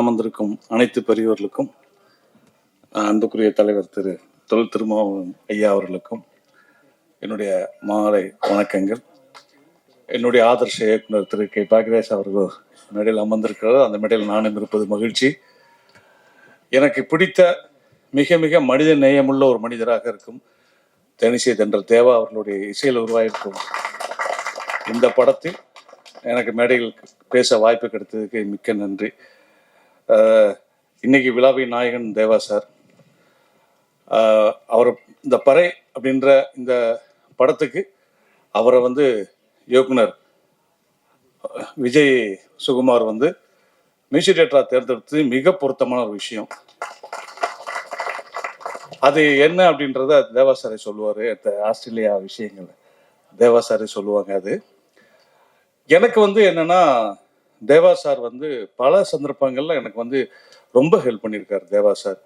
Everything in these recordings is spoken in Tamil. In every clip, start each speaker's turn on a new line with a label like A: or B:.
A: அமர்ந்திருக்கும் அனைத்து பெரியவர்களுக்கும் அன்புக்குரிய தலைவர் திரு தொல் திருமாவளவன் ஐயா அவர்களுக்கும் என்னுடைய மாலை வணக்கங்கள். என்னுடைய ஆதர்ஷ இயக்குனர் திரு கே. பாகிரேஷ் அவர்கள் மேடையில் அமர்ந்திருக்கிறார் அந்த மேடையில் நானும் இருப்பது மகிழ்ச்சி. எனக்கு பிடித்த மிக மிக மனித நேயமுள்ள ஒரு மனிதராக இருக்கும் தனிசை தென்ற தேவா அவர்களுடைய இசையில் உருவாயிருக்கும் இந்த படத்தில் எனக்கு மேடையில் பேச வாய்ப்பு கிடைத்ததுக்கு மிக்க நன்றி. இன்னைக்கு விழாவை நாயகன் தேவா சார். அவர் இந்த பறை அப்படின்ற இந்த படத்துக்கு அவரை வந்து இயக்குனர் விஜய் சுகுமார் வந்து மியூசிக் டேரக்டரா தேர்ந்தெடுத்து மிக பொருத்தமான ஒரு விஷயம். அது என்ன அப்படின்றத தேவாசாரி சொல்லுவார் இந்த ஆஸ்திரேலியா விஷயங்கள். தேவாசாரி சொல்லுவாங்க அது. எனக்கு வந்து என்னன்னா தேவா சார் வந்து பல சந்தர்ப்பங்களில் எனக்கு வந்து ரொம்ப ஹெல்ப் பண்ணியிருக்காரு தேவா சார்.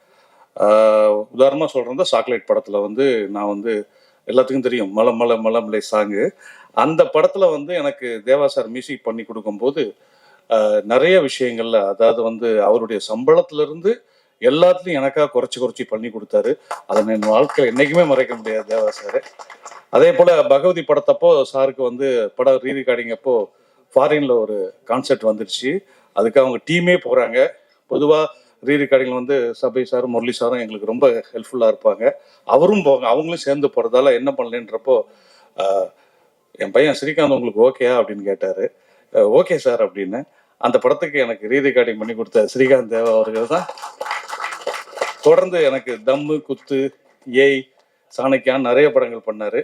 A: உதாரணமாக உதாரணமா சாக்லேட் படத்தில் வந்து நான் வந்து எல்லாத்துக்கும் தெரியும் மலை மலை மலமலை சாங்கு. அந்த படத்தில் வந்து எனக்கு தேவா சார் மியூசிக் பண்ணி கொடுக்கும்போது நிறைய விஷயங்கள்ல அதாவது வந்து அவருடைய சம்பளத்திலிருந்து எல்லாத்துலையும் எனக்காக குறைச்சி குறைச்சி பண்ணி கொடுத்தாரு. அதை என் வாழ்க்கையில் என்றைக்குமே மறைக்க முடியாது தேவா சார். அதே போல் பகவதி படத்தப்போ சாருக்கு வந்து படம் ரீ ரெக்கார்டிங் அப்போ ஃபாரின்ல ஒரு கான்செர்ட் வந்துருச்சு. அதுக்கு அவங்க டீமே போறாங்க. பொதுவா ரீ ரெக்கார்டிங்ல வந்து சபை சாரும் முரளி சாரும் எங்களுக்கு ரொம்ப ஹெல்ப்ஃபுல்லா இருப்பாங்க. அவரும் போவாங்க. அவங்களும் சேர்ந்து போறதால என்ன பண்ணலன்றப்போ என் பையன் ஸ்ரீகாந்த் உங்களுக்கு ஓகேயா அப்படின்னு கேட்டாரு. ஓகே சார் அப்படின்னு. அந்த படத்துக்கு எனக்கு ரீ ரெக்கார்டிங் பண்ணி கொடுத்த ஸ்ரீகாந்த் தேவா அவர்கள் தான். தொடர்ந்து எனக்கு தம்மு குத்து ஏய் சாணக்கியான் நிறைய படங்கள் பண்ணாரு.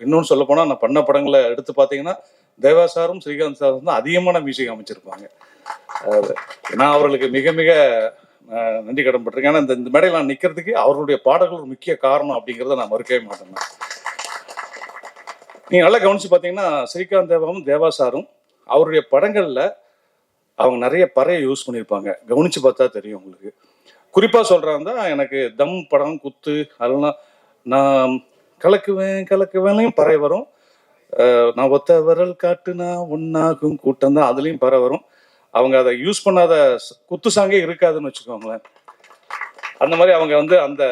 A: இன்னொன்று சொல்ல நான் பண்ண படங்களை எடுத்து பார்த்தீங்கன்னா தேவா சாரும் ஸ்ரீகாந்த் சாரும் தான் அதிகமான மியூசிக் அமைச்சிருப்பாங்க. நான் அவர்களுக்கு மிக மிக அஹ், நன்றி கடன் பட்டிருக்கேன் ஏன்னா இந்த இந்த மேடையில் நான் நிற்கிறதுக்கு அவர்களுடைய பாடல்கள் ஒரு முக்கிய காரணம் அப்படிங்கிறத நான் மறுக்கவே மாட்டேன். நீங்கள் நல்லா கவனிச்சு பார்த்தீங்கன்னா ஸ்ரீகாந்த் தேவாவும் தேவா சாரும் அவருடைய படங்களில் அவங்க நிறைய பறையை யூஸ் பண்ணியிருப்பாங்க. கவனிச்சு பார்த்தா தெரியும் உங்களுக்கு. குறிப்பாக சொல்கிறாங்க தான் எனக்கு தம் படம் குத்து அதெல்லாம் நான் கலக்குவேன் கலக்குவேன்லையும் பறை வரும். நான் ஒத்த விரல் காட்டுனா ஒன்னாகும் கூட்டம் தான். அதுலேயும் பறை வரும். அவங்க அதை யூஸ் பண்ணாத குத்து சாங்கே இருக்காதுன்னு வச்சுக்கோங்களேன். அந்த மாதிரி அவங்க வந்து அந்த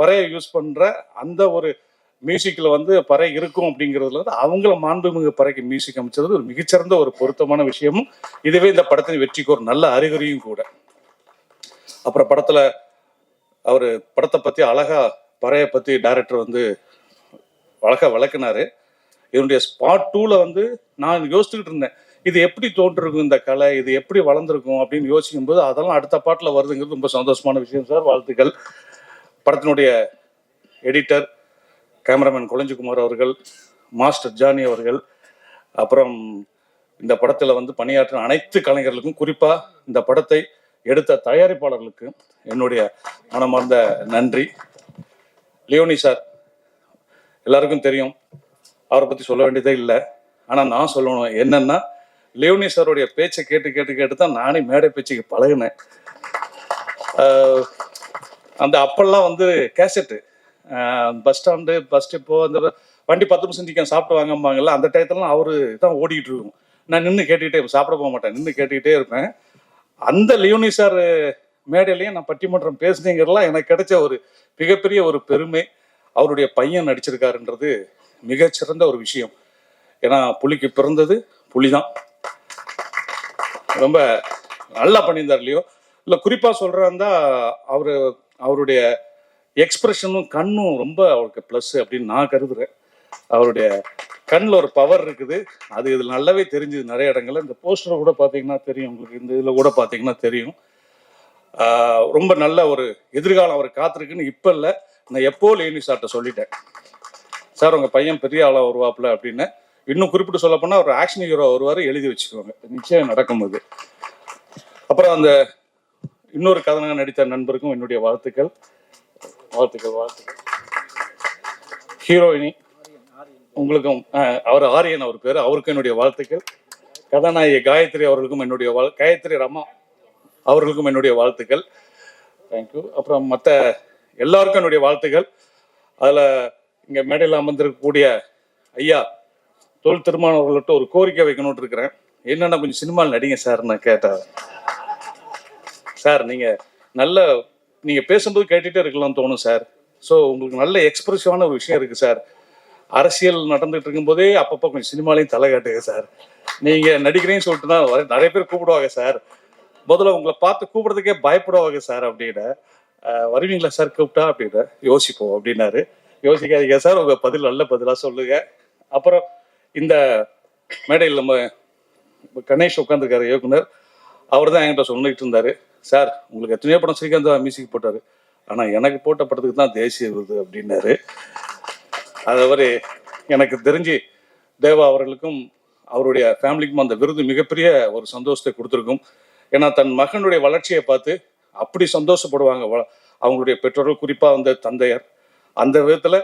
A: பறையை யூஸ் பண்ணுற அந்த ஒரு மியூசிக்கில் வந்து பறை இருக்கும் அப்படிங்கிறதுல வந்து அவங்கள மாண்புமிகு பறைக்கு மியூசிக் அமைச்சது ஒரு மிகச்சிறந்த ஒரு பொருத்தமான விஷயமும். இதுவே இந்த படத்தின் வெற்றிக்கு ஒரு நல்ல அறிகுறியும் கூட. அப்புறம் படத்தில் அவர் படத்தை பற்றி அழகா பறையை பற்றி டைரக்டர் வந்து அழகாக விளக்குனாரு. இதனுடைய ஸ்பாட் டூவில் வந்து நான் யோசிச்சுக்கிட்டு இருந்தேன். இது எப்படி தோன்றிருக்கும் இந்த கலை? இது எப்படி வளர்ந்துருக்கும்? அப்படின்னு யோசிக்கும் போது அதெல்லாம் அடுத்த பாட்டில் வருதுங்கிறது ரொம்ப சந்தோஷமான விஷயம் சார். வாழ்த்துக்கள். படத்தினுடைய எடிட்டர் கேமராமேன் குழஞ்சிக்குமார் அவர்கள் மாஸ்டர் ஜானி அவர்கள் அப்புறம் இந்த படத்தில் வந்து பணியாற்றின அனைத்து கலைஞர்களுக்கும் குறிப்பாக இந்த படத்தை எடுத்த தயாரிப்பாளர்களுக்கு என்னுடைய மனமார்ந்த நன்றி. லியோனி சார் எல்லாருக்கும் தெரியும் அவரை பற்றி சொல்ல வேண்டியதே இல்லை. ஆனால் நான் சொல்லணும் என்னென்னா லியோனி சாருடைய பேச்சை கேட்டு கேட்டு கேட்டு தான் நானே மேடை பேச்சுக்கு பழகினேன். அந்த அப்பெல்லாம் வந்து கேசட்டு. பஸ் ஸ்டாண்டு பஸ் ஸ்டெப்போ அந்த வண்டி பத்து நிமிஷம் நிற்க சாப்பிட்டு வாங்கம்பாங்கல்ல அந்த டயத்துலலாம் அவரு தான் ஓடிக்கிட்டு இருக்கும். நான் நின்று கேட்டுக்கிட்டே சாப்பிட போக மாட்டேன் நின்று கேட்டுக்கிட்டே இருப்பேன். அந்த லியோனி சார் மேடையிலையும் நான் பட்டிமன்றம் பேசுனேங்கிறதுலாம் எனக்கு கிடைச்ச ஒரு மிகப்பெரிய ஒரு பெருமை. அவருடைய பையன் நடிச்சிருக்காருன்றது மிகச்சிறந்த ஒரு விஷயம். ஏன்னா புலிக்கு பிறந்தது புலிதான். ரொம்ப நல்லா பண்ணியிருந்தார் இல்லையோ இல்லை குறிப்பாக சொல்கிறாருந்தா அவர் அவருடைய எக்ஸ்பிரஷனும் கண்ணும் ரொம்ப அவருக்கு ப்ளஸ் அப்படின்னு நான் கருதுறேன். அவருடைய கண்ணில் ஒரு பவர் இருக்குது. அது இதில் நல்லாவே தெரிஞ்சுது நிறைய இடங்கள்ல. இந்த போஸ்டர் கூட பார்த்தீங்கன்னா தெரியும். உங்களுக்கு இந்த இதில் கூட பார்த்தீங்கன்னா தெரியும். ரொம்ப நல்ல ஒரு எதிர்காலம் அவர் காத்திருக்குன்னு இப்போ இல்லை. நான் எப்போ லேனி சார்ட்ட சொல்லிட்டேன். சார் உங்கள் பையன் பெரிய ஆளாக வருவாப்புல அப்படின்னு இன்னும் குறிப்பிட்டு சொல்ல போனால் ஒரு ஆக்ஷன் ஹீரோ வருவார் எழுதி வச்சுக்கோங்க நிச்சயம் நடக்கும் அது. அப்புறம் அந்த இன்னொரு கதனாக நடித்த நண்பருக்கும் என்னுடைய வாழ்த்துக்கள். வாழ்த்துக்கள் வாழ்த்துக்கள். ஹீரோயினி உங்களுக்கும் அவர் ஆரியன் அவர் பேர் அவருக்கும் என்னுடைய வாழ்த்துக்கள். கதாநாயகி காயத்ரி அவர்களுக்கும் என்னுடைய வாழ் காயத்ரி ரமா அவர்களுக்கும் என்னுடைய வாழ்த்துக்கள். தேங்க்யூ அப்புறம் மற்ற எல்லாருக்கும் என்னுடைய வாழ்த்துக்கள். அதில் இங்கே மேடையில் அமர்ந்திருக்கக்கூடிய ஐயா தொல் திருமானவர்கள்ட்ட ஒரு கோரிக்கை வைக்கணும்னு இருக்கிறேன். என்னென்ன கொஞ்சம் சினிமாவில் நடிங்க சார் நான் கேட்டேன். சார் நீங்க நல்ல நீங்க பேசும்போது கேட்டுட்டே இருக்கலாம் தோணும் சார். ஸோ உங்களுக்கு நல்ல எக்ஸ்பிரசிவான ஒரு விஷயம் இருக்கு சார். அரசியல் நடந்துட்டு இருக்கும்போதே அப்பப்போ கொஞ்சம் சினிமாலையும் தலை காட்டுங்க சார். நீங்க நடிக்கிறேன்னு சொல்லிட்டு தான் வர- நிறைய பேர் கூப்பிடுவாங்க சார். முதல்ல உங்களை பார்த்து கூப்பிடுறதுக்கே பயப்படுவாங்க சார் அப்படின்னு. வருவீங்களா சார் கூப்பிட்டா அப்படின்னு. யோசிப்போம் அப்படின்னாரு. யோசிக்காதீங்க. சார் உங்க பதில் நல்ல பதிலா சொல்லுங்க. அப்புறம் இந்த மேடையில் நம்ம கணேஷ் உட்காந்துருக்காரு இயக்குனர். அவர் தான் என்கிட்ட சொல்லிட்டு இருந்தாரு. சார் உங்களுக்கு எத்தனையோ படம் ஸ்ரீகாந்த் மியூசிக் போட்டாரு. ஆனா எனக்கு போட்ட படத்துக்கு தான் தேசிய விருது அப்படின்னாரு. அதாவது எனக்கு தெரிஞ்சு தேவா அவர்களுக்கும் அவருடைய ஃபேமிலிக்கும் அந்த விருது மிகப்பெரிய ஒரு சந்தோஷத்தை கொடுத்துருக்கும். ஏன்னா தன் மகனுடைய வளர்ச்சியை பார்த்து அப்படி சந்தோஷப்படுவாங்க. அவங்களுடைய பெற்றோர்கள் குறிப்பாக வந்து தந்தையர். அந்த விதத்துல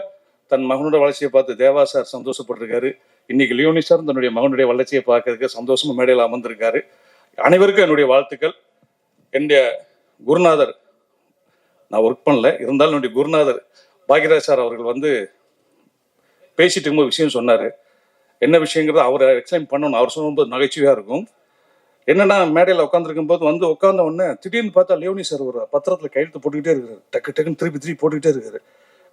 A: தன் மகனோட வளர்ச்சியை பார்த்து தேவா சார் சந்தோஷப்பட்டிருக்காரு. இன்னைக்கு லியோனி சார் தன்னுடைய மகனுடைய வளர்ச்சியை பார்க்கறதுக்கு சந்தோஷமும் மேடையில் அமர்ந்திருக்காரு. அனைவருக்கும் என்னுடைய வாழ்த்துக்கள். என்னுடைய குருநாதர் நான் ஒர்க் பண்ணல. இருந்தாலும் என்னுடைய குருநாதர் பாக்யராஜ் சார் அவர்கள் வந்து பேசிட்டு இருக்கும்போது விஷயம் சொன்னார். என்ன விஷயங்கிறத அவர் எக்ஸ்பிளைன் பண்ணணும். அவர் சொல்லும்போது நகைச்சுவையாக இருக்கும். என்னன்னா மேடையில் உட்காந்துருக்கும் போது வந்து உட்காந்த உடனே திடீர்னு பார்த்தா லியோனி சார் ஒரு பத்திரத்தில் கையெழுத்து போட்டுக்கிட்டே இருக்காரு டக்கு டக்குன்னு திருப்பி திருப்பி போட்டுக்கிட்டே இருக்காரு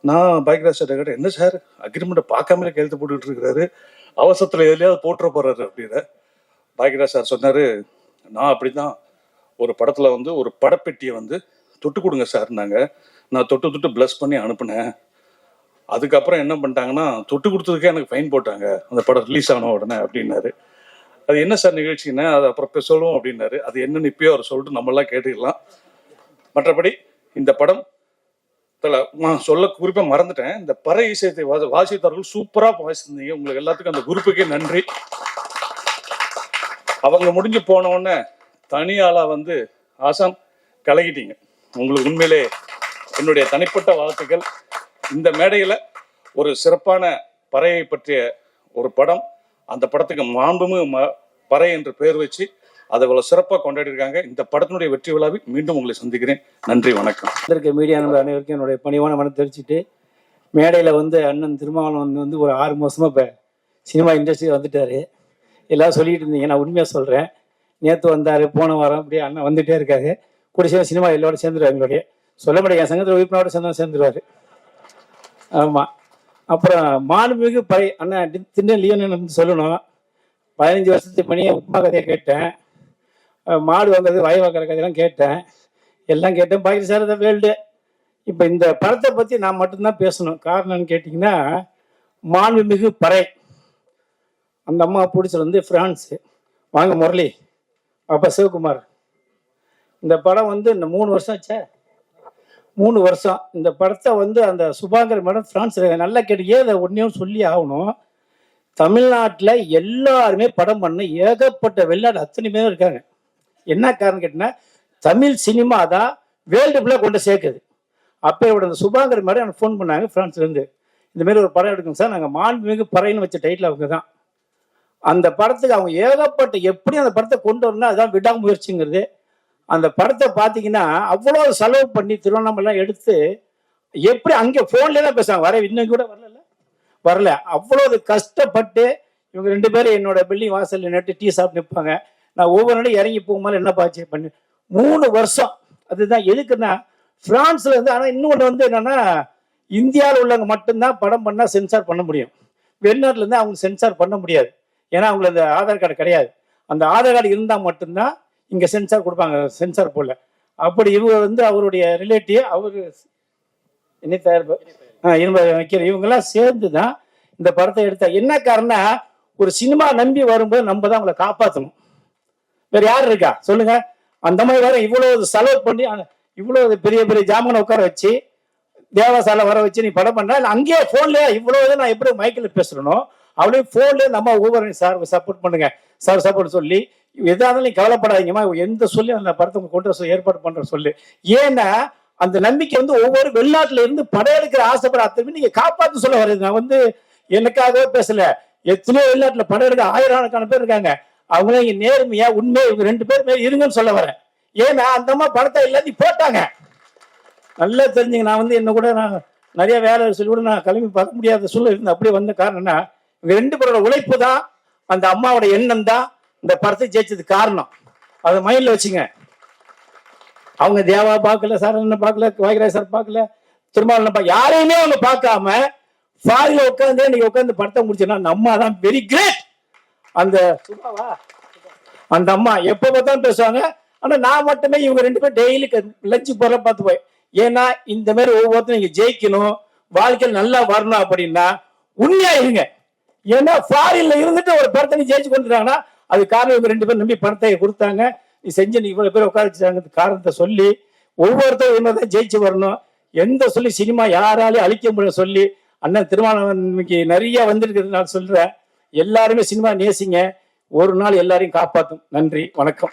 A: நான் பைக் சார் கேட்டேன் என்ன சார் அக்ரிமெண்ட்டை பார்க்காமலே கையெழுத்து போட்டுட்டு இருக்கிறாரு. அவசரத்தில் எதுலையாவது போட்டுற போறாரு அப்படின்னு. பாக்யராஜ் சார் சொன்னார் நான் அப்படி தான் ஒரு படத்தில் வந்து ஒரு படப்பெட்டியை வந்து தொட்டு கொடுங்க சார் நாங்கள் நான் தொட்டு தொட்டு ப்ளஸ் பண்ணி அனுப்புனேன். அதுக்கப்புறம் என்ன பண்ணிட்டாங்கன்னா தொட்டு கொடுத்ததுக்கே எனக்கு ஃபைன் போட்டாங்க. அந்த படம் ரிலீஸ் ஆன உடனே அப்படின்னாரு. அது என்ன சார் நிகழ்ச்சின்னா அது அப்புறம் சொல்லுவோம் அப்படின்னாரு. அது என்னன்னு இப்பயோ அவர் சொல்லிட்டு நம்மளாம் கேட்டுக்கலாம். மற்றபடி இந்த படம் நான் சொல்ல குறிப்பாக மறந்துட்டேன். இந்த பறை இசையத்தை வாச வாசித்தார்கள் சூப்பராக வாசிச்சிருந்தீங்க உங்களுக்கு எல்லாத்துக்கும் அந்த குரூப்புக்கே நன்றி. அவங்க முடிஞ்சு போன உடனே தனியாளா வந்து ஆசாம் கலகிட்டீங்க உங்களுக்கு உண்மையிலே என்னுடைய தனிப்பட்ட வாழ்த்துக்கள். இந்த மேடையில ஒரு சிறப்பான பறையை பற்றிய ஒரு படம். அந்த படத்துக்கு மாண்புமிகு ம- பறை என்று பெயர் வச்சு அதை இவ்வளவு சிறப்பாக கொண்டாடிருக்காங்க இந்த படத்தினுடைய வெற்றி விழாவில் மீண்டும் உங்களை சந்திக்கிறேன். நன்றி வணக்கம்.
B: இருக்க மீடியா நண்பர் அனைவருக்கும் என்னுடைய பணிவான மனம் தெரிவிச்சுட்டு மேடையில் வந்து அண்ணன் திருமாவளவன் வந்து ஒரு ஆறு மாதமாக இப்போ சினிமா இண்டஸ்ட்ரி வந்துட்டாரு. எல்லாம் சொல்லிட்டு இருந்தீங்க. நான் உண்மையாக சொல்கிறேன் நேற்று வந்தார் போன வாரம் அப்படியே அண்ணன் வந்துட்டே இருக்காரு. கூட சேர்ந்து சினிமா எல்லோரும் சேர்ந்துருவாங்க எங்களுடைய. சொல்ல முடியாது. என் சங்கத்தில் உறுப்பினரோட சேர்ந்து சேர்ந்துருவாரு. ஆமாம் அப்புறம் மாண்புமிகு பழைய அண்ணன் தி- லியோன்னு வந்து சொல்லணும். பதினஞ்சு வருஷத்துக்கு பணியை உப்புமா கதையை கேட்டேன். மாடு வாங்குறது வய வாங்குற கதையெல்லாம் கேட்டேன். எல்லாம் கேட்டேன். பாக்கி சார் தான் வேல்டு. இப்போ இந்த படத்தை பற்றி நான் மட்டும்தான் பேசணும். காரணம்னு கேட்டிங்கன்னா மாண்புமிகு பறை. அந்த அம்மா பிடிச்சது வந்து ஃப்ரான்ஸு வாங்க முரளி. அப்பா சிவகுமார். இந்த படம் வந்து இந்த மூணு வருஷம் ஆச்சே? மூணு வருஷம். இந்த படத்தை வந்து அந்த சுபாங்கர் மேடம் ஃப்ரான்ஸில் நல்லா கேட்டு அதை ஒன்றையும் சொல்லி ஆகணும்? தமிழ்நாட்டில் எல்லாருமே படம் பண்ண ஏகப்பட்ட வெளிநாடு அத்தனை பேரும் இருக்காங்க. என்ன காரணம் கேட்டிங்கன்னா தமிழ் சினிமா தான் வேர்ல்டு ஃபுல்லாக கொண்டு சேர்க்குது. அப்போ இவட அந்த சுபாகர் மாதிரி எனக்கு ஃபோன் பண்ணாங்க ஃப்ரான்ஸ்லேருந்து. இந்த மாதிரி ஒரு படம் எடுக்கணும் சார் நாங்கள் மாண்புமிகு பறைன்னு வச்ச டைட்டில் அவங்க தான். அந்த படத்துக்கு அவங்க ஏகப்பட்ட எப்படி அந்த படத்தை கொண்டு வரணும் அதுதான் விடாமுயற்சிங்கிறது. அந்த படத்தை பார்த்தீங்கன்னா அவ்வளோ செலவு பண்ணி திருவண்ணாமலாம் எடுத்து எப்படி அங்கே ஃபோன்லேயே தான் பேசுவாங்க வர இன்னும் கூட வரல வரல. அவ்வளோ கஷ்டப்பட்டு இவங்க ரெண்டு பேரும் என்னோட பில்டிங் வாசலில் நட்டு டீ சாப்பிட்டு நிற்பாங்க நான் ஒவ்வொரு நாளும் இறங்கி போகும்போது என்ன பாச்சு பண்ணி. மூணு வருஷம். அதுதான் எதுக்குன்னா பிரான்ஸ்ல இருந்து ஆனால் இன்னொன்று வந்து என்னன்னா இந்தியாவில் உள்ளவங்க மட்டும்தான் படம் பண்ணால் சென்சார் பண்ண முடியும். வெளிநாட்டுல இருந்து அவங்க சென்சார் பண்ண முடியாது. ஏன்னா அவங்களுக்கு அந்த ஆதார் கார்டு கிடையாது. அந்த ஆதார் கார்டு இருந்தால் மட்டும்தான் இங்கே சென்சார் கொடுப்பாங்க. சென்சார் போல அப்படி இவங்க வந்து அவருடைய ரிலேட்டிவ் அவரு என்ன தயாரிப்பு வைக்கிற இவங்கெல்லாம் சேர்ந்து தான் இந்த படத்தை எடுத்தா. என்ன காரணம் ஒரு சினிமா நம்பி வரும்போது நம்ம தான் அவங்களை காப்பாற்றணும் வேற யார் இருக்கா? சொல்லுங்க. அந்த மாதிரி வேற இவ்வளவு செலவு பண்ணி இவ்வளவு பெரிய பெரிய ஜாமனை உட்கார வச்சு தேவசாலை வர வச்சு நீ படம் பண்ண இல்ல அங்கேயே போன்லயே இவ்வளவு நான் எப்படி மைக்கில் பேசுறனோ அவளே போன்லயே நம்ம ஒவ்வொரு சார் சப்போர்ட் பண்ணுங்க. சார் சப்போர்ட் சொல்லி எதாக இருந்தாலும் நீ கவலைப்படாதீங்கம்மா. எந்த சொல்லி அந்த படத்தை கொண்டு வர ஏற்பாடு பண்ற சொல்லு. ஏன்னா அந்த நம்பிக்கை வந்து ஒவ்வொரு வெளிநாட்டுல இருந்து படையெடுக்கிற ஆசைப்படுற அத்தனை நீங்க காப்பாத்து சொல்ல வருது நான் வந்து எனக்காகவே பேசல. எத்தனையோ வெளிநாட்டுல படம் எடுக்க ஆயிரக்கணக்கான பேர் இருக்காங்க. அவங்களும் நேர்மையா உண்மையா இவங்க ரெண்டு பேருமே இருங்கன்னு சொல்ல வரேன். ஏன்னா அந்த அம்மா படத்தை எல்லாத்தையும் போட்டாங்க. நல்லா தெரிஞ்சுங்க நான் வந்து என்ன கூட நான் நிறைய வேலை சொல்லி கூட நான் கிளம்பி பார்க்க முடியாத சூழ்நிலை இருந்து அப்படியே வந்த காரணம்னா இவங்க ரெண்டு பேரோட உழைப்பு தான் அந்த அம்மாவோட எண்ணம் தான் இந்த படத்தை ஜெயிச்சதுக்கு காரணம். அதை மைண்டில் வச்சுங்க. அவங்க தேவா பார்க்கல சரண பார்க்கல வாகிராஜ் சார் பார்க்கல திருமாவளவன் பார்க்க யாரையுமே அவங்க பார்க்காம ஃபாரில் உட்காந்து இன்னைக்கு உட்காந்து படத்தை முடிச்சுன்னா நம்ம தான் வெரி கிரேட் அந்த அந்த அம்மா எப்போ பார்த்தாலும் பேசுவாங்க. ஆனா நான் மட்டுமே இவங்க ரெண்டு பேரும் டெய்லி லஞ்சு போற பார்த்து போய் ஏன்னா இந்த மாதிரி ஒவ்வொருத்தரும் நீங்க ஜெயிக்கணும் வாழ்க்கையில் நல்லா வரணும் அப்படின்னா உண்மையா இருங்க. ஏன்னா ஃபாரின்ல இருந்துட்டு ஒரு படத்தை ஜெயிச்சு கொண்டுட்டாங்கன்னா அது காரணம் இவங்க ரெண்டு பேரும் நம்பி பணத்தை கொடுத்தாங்க. நீ செஞ்சு நீ இவ்வளவு பேர் உட்கார வச்சாங்க காரணத்தை சொல்லி ஒவ்வொருத்தரும் இவங்க ஜெயிச்சு வரணும். எந்த சொல்லி சினிமா யாராலையும் அழிக்க முடியும் சொல்லி அண்ணன் திருமணம் இன்னைக்கு நிறைய வந்திருக்கிறது நான் சொல்றேன். எல்லாருமே சினிமா நேசிங்க. ஒரு நாள் எல்லாரையும் காப்பாத்தும். நன்றி வணக்கம்.